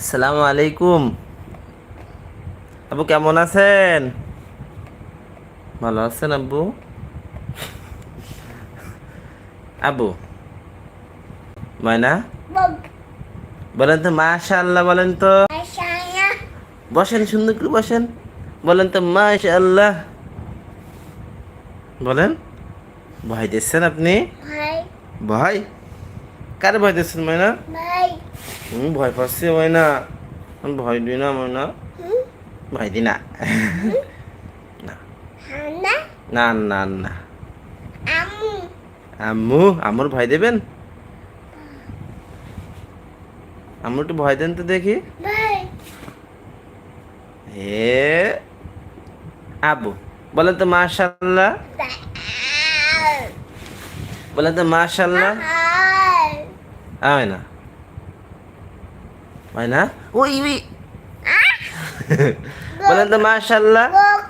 আসসালামু আলাইকুম। আব্বু কেমন আছেন? ভালো আছেন আব্বু? আব্বু ময়না? বলেন তো মাশাআল্লাহ বলেন তো। বসেন সুন্দর করে বসেন। বলেন তো মাশাআল্লাহ। বলেন ভয় দিচ্ছেন আপনি? ভাই ভয়? কারে ভয় দিচ্ছেন ময়না? হুম ভয় পাচ্ছি ময়না না। ভয় দিই না ময়না হুম? ভয় দি না। না। না না আম্মু। আম্মুর ভয় দেবেন? আম্মু একটু ভয় দেন তো দেখি। হে আব্বু বলেন তো মাশাল্লাহ। বলেন তো মাশাল্লাহ। হয় না। হয় না ওই ওই বলেন তো মাশাল্লাহ বগ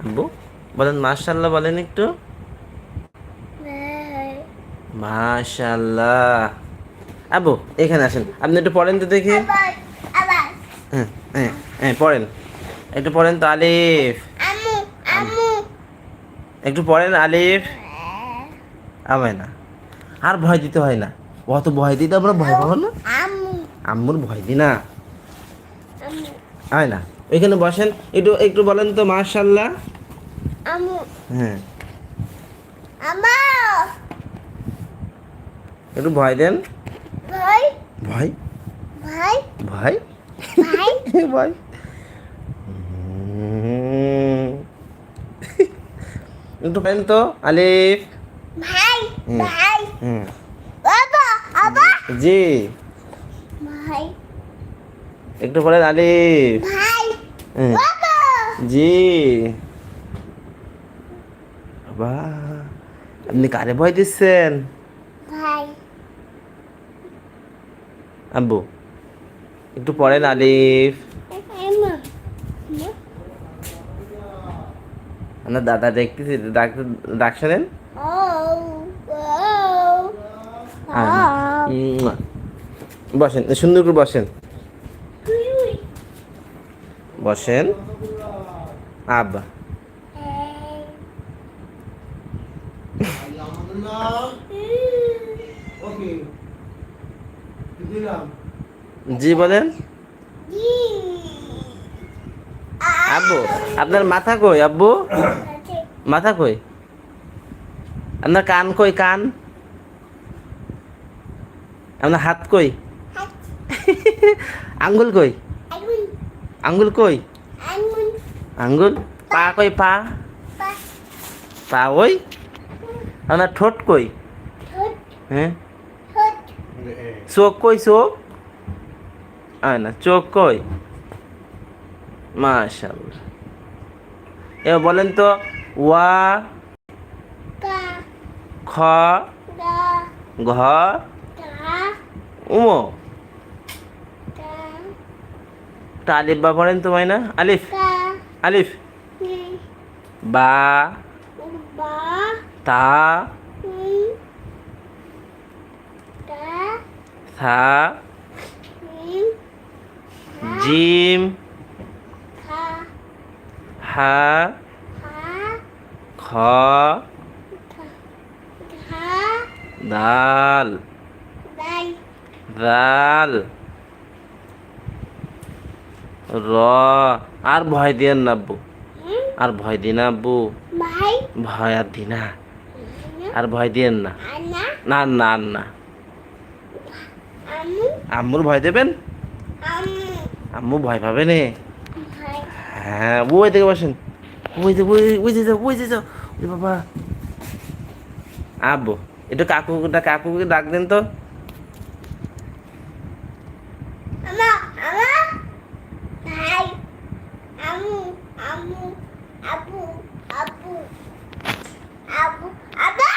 আব্বু বলেন মাশাল্লাহ বলেন একটু মাশাল্লাহ আব্বু এখানে আসেন আপনি একটু পড়েন তো দেখি হ্যাঁ হ্যাঁ পড়েন একটু পড়েন তো আলিফ একটু পড়েন আলিফ আমায় না আর ভয় দিতে হয় না অত ভয় দিতে আমরা ভয় পাবো না? আমু। আম্মুর ভয় দি না? আমু। হয় না ওইখানে বসেন একটু একটু বলেন তো মাশাল্লাহ আমু। হ্যাঁ। একটু ভয় দেন। ভাই ভয়? ভাই ভয়? ভয়। একটু বলেন তো আলিফ। ভাই হুম। ভাই। হুম আবা জি। ভাই। একটু বলেন আলিফ ভাই। জি। বাবা আপনি কারে ভয় দিচ্ছেন? ভাই। আব্বু একটু পড়েন আলিফ আপনার দাদা দেখতেছি ডাক্তার ডাক শোনেন ও ও উম, বসেন, সুন্দর করে বসেন। বসেন। আব্বা। জি, বলেন। আব্বু, আপনার মাথা কই, আব্বু? মাথা কই? আপনার কান কই, কান? আপনার হাত কই? আঙ্গুল কই? আঙ্গুল। কই? আঙ্গুল। পা কই পা? পা। ওই? আপনার ঠোঁট কই? হ্যাঁ? চোখ কই চোখ? আয় না চোখ কই? মাশাল্লাহ এ বলেন তো ওয়া খ ঘ উমো। একটা আলিফ বা পড়েন তো মাইনা। আলিফ। আলিফ। বা। তা। থা। জিম। হা। খ। দাল। দাল। র। আর ভয় দিয়েন না আব্বু। আর ভয় দিন না আব্বু। ভাই ভয় আর দি না। আর ভয় দিয়েন না। না? না না আমু আম্মুর ভয় দেবেন? আমু আম্মু ভয় পাবে নে হ্যাঁ ওই থেকে বসেন। ওই যে ওই ওই যে যাও ওই যে যাও। ওই বাবা। আব্বু একটু কাকুটা কাকুকে ডাক দেন তো আমা আমা ভাই আমু আমু আবু আবু আবু আবা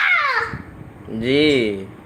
জি কাকু